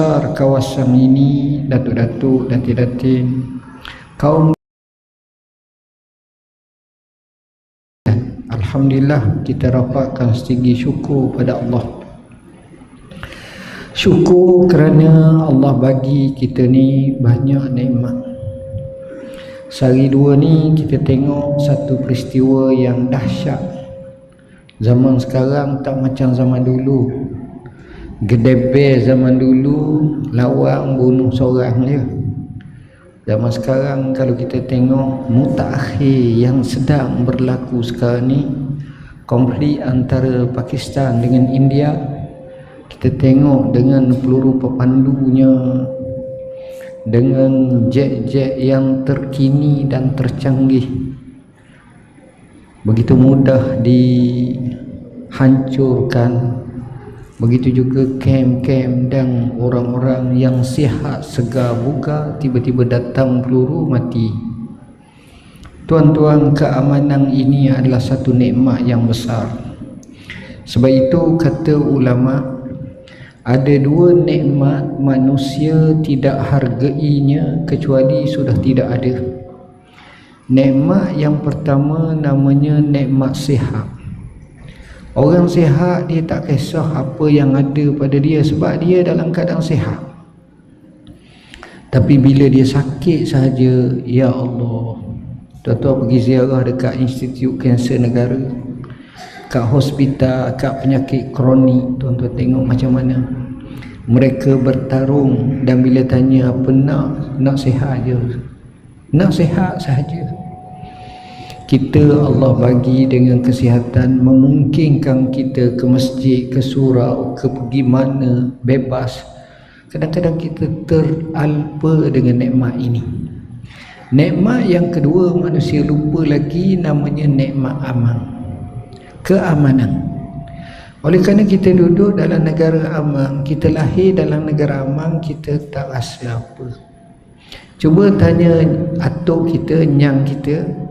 besar kawasan ini datuk-datuk datin-datin kaum Alhamdulillah kita rapatkan setinggi syukur pada Allah. Syukur kerana Allah bagi kita ni banyak nikmat. Sehari dua ni kita tengok satu peristiwa yang dahsyat. Zaman sekarang tak macam zaman dulu gedebe zaman dulu lawang bunuh seorang je. Zaman sekarang kalau kita tengok mutakhir yang sedang berlaku sekarang ni konflik antara Pakistan dengan India kita tengok dengan peluru pepandunya dengan jet-jet yang terkini dan tercanggih. Begitu mudah dihancurkan Begitu juga kem-kem dan orang-orang yang sihat segar buka tiba-tiba datang peluru mati. Tuan-tuan keamanan ini adalah satu nikmat yang besar. Sebab itu kata ulama ada dua nikmat manusia tidak hargainya kecuali sudah tidak ada. Nikmat yang pertama namanya nikmat sihat. Orang sihat dia tak kisah apa yang ada pada dia sebab dia dalam keadaan sihat. Tapi bila dia sakit saja, ya Allah. Tuan-tuan pergi ziarah dekat Institut Kanser Negara, kat hospital, kat penyakit kronik, tuan-tuan tengok macam mana mereka bertarung dan bila tanya apa nak, nak sihat je. Nak sihat sahaja kita Allah bagi dengan kesihatan memungkinkan kita ke masjid, ke surau, ke pergi mana bebas. Kadang-kadang kita teralpa dengan nikmat ini. Nikmat yang kedua manusia lupa lagi namanya nikmat aman. Keamanan. Oleh kerana kita duduk dalam negara aman, kita lahir dalam negara aman, kita tak rasa apa. Cuba tanya atuk kita, nyang kita,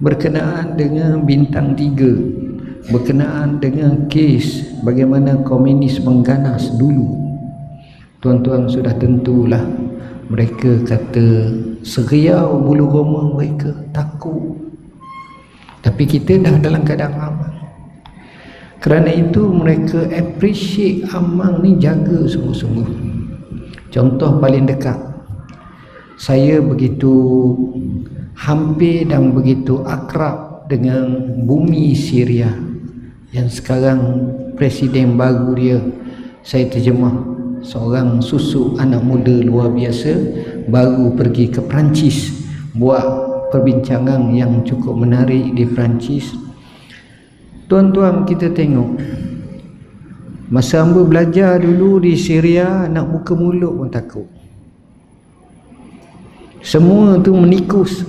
berkenaan dengan bintang tiga. Berkenaan dengan kes bagaimana komunis mengganas dulu. Tuan-tuan sudah tentulah mereka kata seriau bulu roma mereka takut. Tapi kita dah dalam keadaan aman. Kerana itu mereka appreciate aman ni jaga sungguh-sungguh. Contoh paling dekat. Saya begitu hampir dan begitu akrab dengan bumi Syria yang sekarang presiden baru dia. Saya terjemah seorang susu anak muda luar biasa baru pergi ke Perancis buat perbincangan yang cukup menarik di Perancis. Tuan-tuan kita tengok. Masa hamba belajar dulu di Syria nak buka mulut pun takut. Semua tu menikus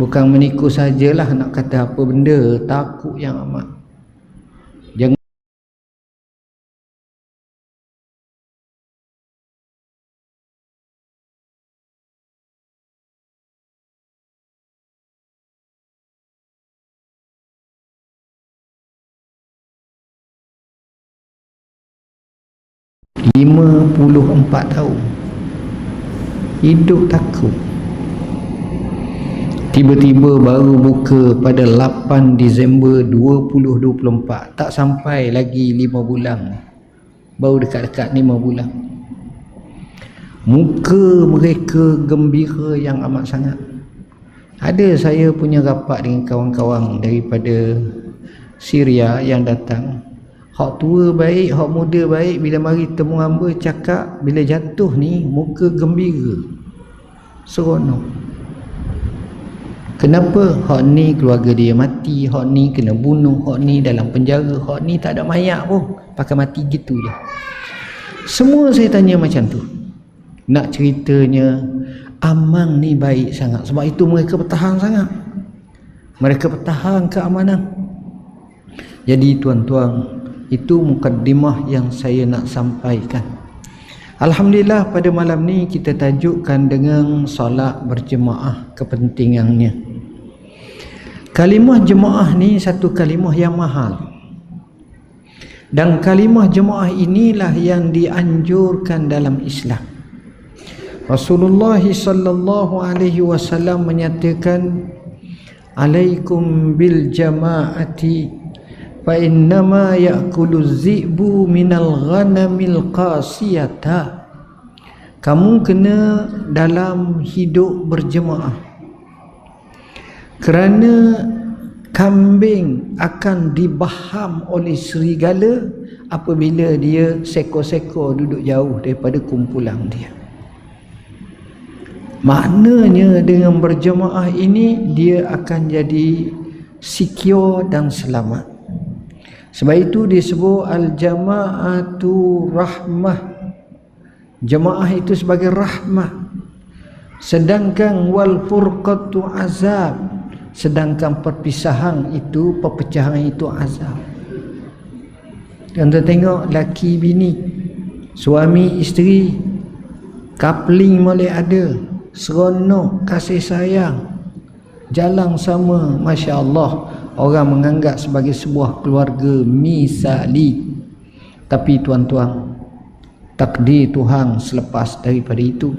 bukan meniku sajalah nak kata apa benda takut yang amat. Lima puluh empat tahun. Hidup takut tiba-tiba baru buka pada 8 Disember 2024 tak sampai lagi 5 bulan. Baru dekat-dekat 5 bulan. Muka mereka gembira yang amat sangat. Ada saya punya rapat dengan kawan-kawan daripada Syria yang datang. Hak tua baik, hak muda baik. Bila mari temu hamba cakap bila jatuh ni muka gembira. Seronok Kenapa hak ni keluarga dia mati, hak ni kena bunuh, hak ni dalam penjara, hak ni tak ada mayat pun, pakai mati gitu je. Semua saya tanya macam tu. Nak ceritanya Amang ni baik sangat sebab itu mereka bertahan sangat. Mereka bertahan keamanan. Jadi tuan-tuan, itu mukaddimah yang saya nak sampaikan. Alhamdulillah pada malam ni kita tajukkan dengan solat berjemaah kepentingannya. Kalimah jemaah ni satu kalimah yang mahal. dan kalimah jemaah inilah yang dianjurkan dalam Islam. Rasulullah sallallahu alaihi wasallam menyatakan alaikum bil jama'ati fa innama ya'kulu zi'bu minal ghanamil qasiyata. Kamu kena dalam hidup berjemaah kerana kambing akan dibaham oleh serigala apabila dia seko-seko duduk jauh daripada kumpulan dia. Maknanya dengan berjemaah ini dia akan jadi secure dan selamat. Sebab itu disebut al-jama'atu rahmah. Jemaah itu sebagai rahmah. Sedangkan wal furqatu azab sedangkan perpisahan itu perpecahan itu azab. Kita tengok laki bini suami isteri coupling boleh ada seronok kasih sayang jalan sama. Masya Allah orang menganggap sebagai sebuah keluarga misali. Tapi tuan-tuan takdir Tuhan selepas daripada itu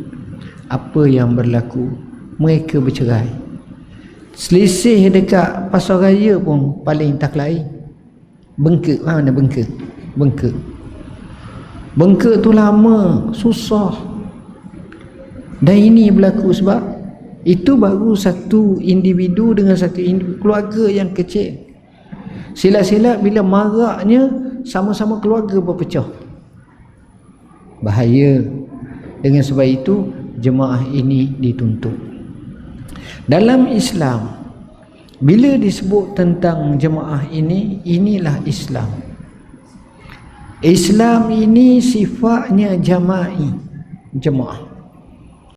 apa yang berlaku mereka bercerai selisih dekat pasar raya pun paling tak lain bengkak mana bengkak bengkak bengkak tu lama susah. Dan ini berlaku sebab itu baru satu individu dengan satu individu keluarga yang kecil. Silap-silap bila maraknya sama-sama keluarga berpecah. Bahaya. Dengan sebab itu jemaah ini dituntut dalam Islam bila disebut tentang jemaah ini inilah Islam. Islam ini sifatnya jama'i jemaah